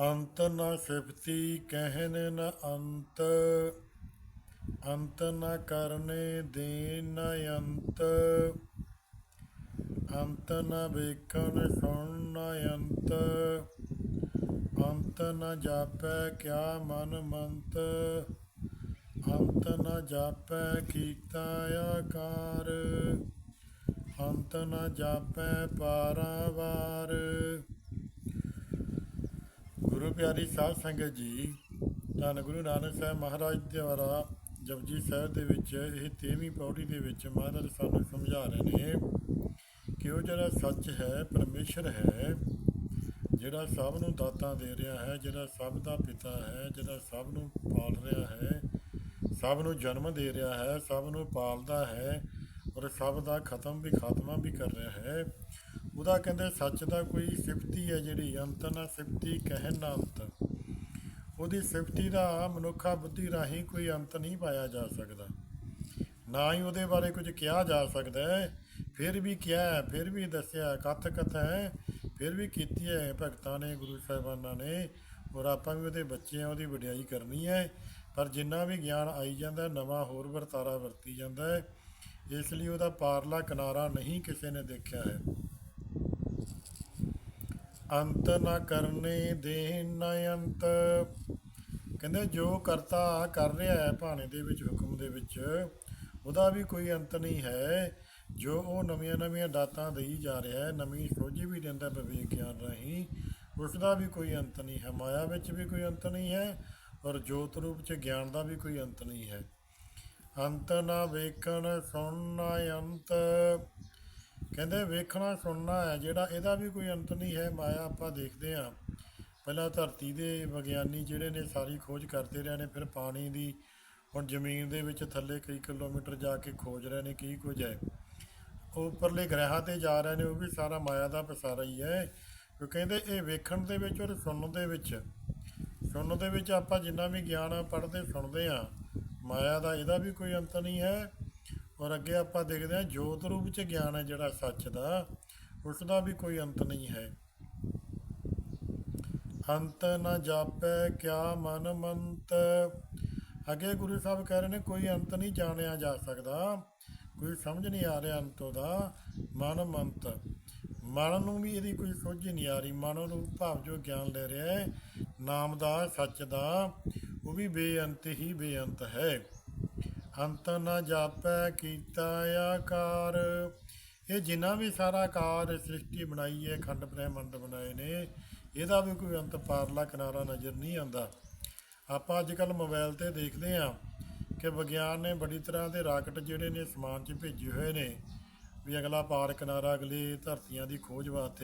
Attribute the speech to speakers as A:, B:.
A: ਅੰਤ ਨਾ ਸਿਫਤੀ ਕਹਿਨ ਨ ਅੰਤ ਅੰਤ ਨ ਕਰਨੇ ਦੇਨ ਨ ਅੰਤ ਅੰਤ ਨ ਵੇਖਣ ਸੁਣ ਨ ਅੰਤ ਅੰਤ ਨ ਜਾਪੈ ਕਿਆ ਮਨ ਮੰਤ, ਅੰਤ ਨ ਜਾਪੈ ਕੀਤਾ ਆਕਾਰ, ਅੰਤ ਨ ਜਾਪੈ ਪਾਰਾਵਾਰ ਗੁਰੂ ਪਿਆਰੀ ਸਾਧ ਸੰਗਤ ਜੀ, ਧੰਨ ਗੁਰੂ ਨਾਨਕ ਸਾਹਿਬ ਮਹਾਰਾਜ ਦੁਆਰਾ ਜਪਜੀ ਸਾਹਿਬ ਦੇ ਵਿੱਚ ਇਹ 13ਵੀਂ ਪੌੜੀ ਦੇ ਵਿੱਚ ਮਹਾਰਾਜ ਸਾਨੂੰ ਸਮਝਾ ਰਹੇ ਨੇ ਕਿ ਉਹ ਜਿਹੜਾ ਸੱਚ ਹੈ, ਪਰਮੇਸ਼ਰ ਹੈ, ਜਿਹੜਾ ਸਭ ਨੂੰ ਦਾਤਾਂ ਦੇ ਰਿਹਾ ਹੈ, ਜਿਹੜਾ ਸਭ ਦਾ ਪਿਤਾ ਹੈ, ਜਿਹੜਾ ਸਭ ਨੂੰ ਪਾਲ ਰਿਹਾ ਹੈ, ਸਭ ਨੂੰ ਜਨਮ ਦੇ ਰਿਹਾ ਹੈ, ਸਭ ਨੂੰ ਪਾਲਦਾ ਹੈ ਔਰ ਸਭ ਦਾ ਖਤਮ ਵੀ ਖਾਤਮਾ ਵੀ ਕਰ ਰਿਹਾ ਹੈ ਉਹਦਾ ਕਹਿੰਦੇ ਸੱਚ ਦਾ ਕੋਈ ਸਿਫਤੀ ਹੈ ਜਿਹੜੀ, ਅੰਤ ਨਾ ਸਿਫਤੀ ਕਹਿਣ ਨਾ ਅੰਤ। ਉਹਦੀ ਸਿਫਤੀ ਦਾ ਮਨੁੱਖਾ ਬੁੱਧੀ ਰਾਹੀਂ ਕੋਈ ਅੰਤ ਨਹੀਂ ਪਾਇਆ ਜਾ ਸਕਦਾ। ਨਾ ਹੀ ਉਹਦੇ ਬਾਰੇ ਕੁਝ ਕਿਹਾ ਜਾ ਸਕਦਾ ਹੈ। ਫਿਰ ਵੀ ਕਿਹਾ ਫਿਰ ਵੀ ਦੱਸਿਆ, ਕਥ ਕਥ ਹੈ, ਫਿਰ ਵੀ ਕੀਤੀ ਹੈ। ਭਗਤਾਂ ਨੇ, ਗੁਰੂ ਸਾਹਿਬਾਨਾਂ ਨੇ, ਔਰ ਆਪਾਂ ਵੀ ਉਹਦੇ ਬੱਚੇ ਆ ਉਹਦੀ ਵਡਿਆਈ ਕਰਨੀ ਹੈ। ਪਰ ਜਿੰਨਾ ਵੀ ਗਿਆਨ ਆਈ ਜਾਂਦਾ, ਨਵਾਂ ਹੋਰ ਵਰਤਾਰਾ ਵਰਤੀ ਜਾਂਦਾ ਹੈ। ਇਸ ਲਈ ਉਹਦਾ ਪਾਰਲਾ ਕਿਨਾਰਾ ਨਹੀਂ ਕਿਸੇ ਨੇ ਦੇਖਿਆ ਹੈ। ਅੰਤ ਨਾ ਕਰਨੇ ਦੇਨ ਨਾ ਅੰਤ। ਕਹਿੰਦੇ ਜੋ ਕਰਤਾ ਕਰ ਰਿਹਾ ਹੈ ਭਾਣੇ ਦੇ ਵਿੱਚ, ਹੁਕਮ ਦੇ ਵਿੱਚ, ਉਹਦਾ ਵੀ ਕੋਈ ਅੰਤ ਨਹੀਂ ਹੈ। ਜੋ ਉਹ ਨਵੀਆਂ ਨਵੀਆਂ ਦਾਤਾਂ ਦੇਈ ਜਾ ਰਿਹਾ ਹੈ, ਨਵੀਂ ਸੋਝੀ ਵੀ ਦਿੰਦਾ ਵਿਵੇਕ ਗਿਆਨ ਰਾਹੀਂ ਉਸ ਦਾ ਵੀ ਕੋਈ ਅੰਤ ਨਹੀਂ ਹੈ। ਮਾਇਆ ਵਿੱਚ ਵੀ ਕੋਈ ਅੰਤ ਨਹੀਂ ਹੈ ਔਰ ਜੋਤ ਰੂਪ ਚ ਗਿਆਨ ਦਾ ਵੀ ਕੋਈ ਅੰਤ ਨਹੀਂ ਹੈ। ਅੰਤ ਨਾ ਵੇਖਣ ਸੁਣਨਾ ਅੰਤ। ਕਹਿੰਦੇ ਵੇਖਣਾ ਸੁਣਨਾ ਹੈ, ਜਿਹੜਾ ਇਹਦਾ ਵੀ ਕੋਈ ਅੰਤ ਨਹੀਂ ਹੈ, ਮਾਇਆ ਆਪਾਂ ਦੇਖਦੇ ਹਾਂ। ਪਹਿਲਾਂ ਧਰਤੀ ਦੇ ਵਿਗਿਆਨੀ ਜਿਹੜੇ ਨੇ ਸਾਰੀ ਖੋਜ ਕਰਦੇ ਰਹੇ ਨੇ, ਫਿਰ ਪਾਣੀ ਦੀ ਹੁਣ ਜ਼ਮੀਨ ਦੇ ਵਿੱਚ ਥੱਲੇ ਕਈ ਕਿਲੋਮੀਟਰ ਜਾ ਕੇ ਖੋਜ ਰਹੇ ਨੇ, ਕੀ ਕੁਝ ਹੈ। ਉਹ ਉੱਪਰਲੇ ਗ੍ਰਹਿਾਂ ਤੇ ਜਾ ਰਹੇ ਨੇ, ਉਹ ਵੀ ਸਾਰਾ ਮਾਇਆ ਦਾ ਪਸਾਰਾ ਹੀ ਹੈ। ਉਹ ਕਹਿੰਦੇ ਇਹ ਵੇਖਣ ਦੇ ਵਿੱਚ ਔਰ ਸੁਣਨ ਦੇ ਵਿੱਚ। ਸੁਣਨ ਦੇ ਵਿੱਚ ਆਪਾਂ ਜਿੰਨਾ ਵੀ ਗਿਆਨ ਪੜ੍ਹਦੇ, ਸੁਣਦੇ ਆ ਮਾਇਆ ਦਾ ਇਹਦਾ ਵੀ ਕੋਈ ਅੰਤ ਨਹੀਂ ਹੈ। ਔਰ ਅੱਗੇ ਆਪਾਂ ਦੇਖਦੇ ਹਾਂ ਜੋਤ ਰੂਪ ਚ ਗਿਆਨ ਹੈ ਜਿਹੜਾ ਸੱਚ ਦਾ ਉਸ ਦਾ ਵੀ ਕੋਈ ਅੰਤ ਨਹੀਂ ਹੈ। ਅੰਤ ਨਾ ਜਾਪੈ, ਕਿਆ ਮਨ ਮੰਤ। ਅੱਗੇ ਗੁਰੂ ਸਾਹਿਬ ਕਹਿ ਰਹੇ ਨੇ ਕੋਈ ਅੰਤ ਨਹੀਂ ਜਾਣਿਆ ਜਾ ਸਕਦਾ। ਕੋਈ ਸਮਝ ਨਹੀਂ ਆ ਰਿਹਾ ਅੰਤੋਂ ਦਾ, ਮਨ ਮੰਤ। ਮਨ ਨੂੰ ਵੀ ਇਹਦੀ ਕੋਈ ਸੋਝ ਨਹੀਂ ਆ ਰਹੀ। ਮਨ ਰੂਪ ਭਾਵ ਜੋ ਗਿਆਨ ਲੈ ਰਿਹਾ ਹੈ, ਨਾਮ ਦਾ, ਸੱਚ ਦਾ, ਉਹ ਵੀ ਬੇਅੰਤ ਹੀ ਬੇਅੰਤ ਹੈ। ਅੰਤ ਨ ਜਾਪੈ ਕੀਤਾ ਆਕਾਰ। ਇਹ ਜਿੰਨਾ ਵੀ ਸਾਰਾ ਕਾਰ ਸ੍ਰਿਸ਼ਟੀ ਬਣਾਈ ਹੈ, ਖੰਡ ਬ੍ਰਹਿਮੰਡ ਬਣਾਏ ਨੇ, ਇਹਦਾ ਵੀ ਕੋਈ ਅੰਤ ਪਾਰਲਾ ਕਿਨਾਰਾ ਨਜ਼ਰ ਨਹੀਂ ਆਉਂਦਾ। ਆਪਾਂ ਅੱਜ ਕੱਲ ਮੋਬਾਈਲ ਤੇ ਦੇਖਦੇ ਹਾਂ ਕਿ ਵਿਗਿਆਨ ਨੇ ਬੜੀ ਤਰ੍ਹਾਂ ਦੇ ਰਾਕਟ ਜਿਹੜੇ ਨੇ ਸਮਾਨ 'ਚ ਭੇਜੇ ਹੋਏ ਨੇ ਵੀ ਅਗਲਾ ਪਾਰ ਕਿਨਾਰਾ ਅਗਲੇ ਧਰਤੀਆਂ ਦੀ ਖੋਜ ਵਾਸਤੇ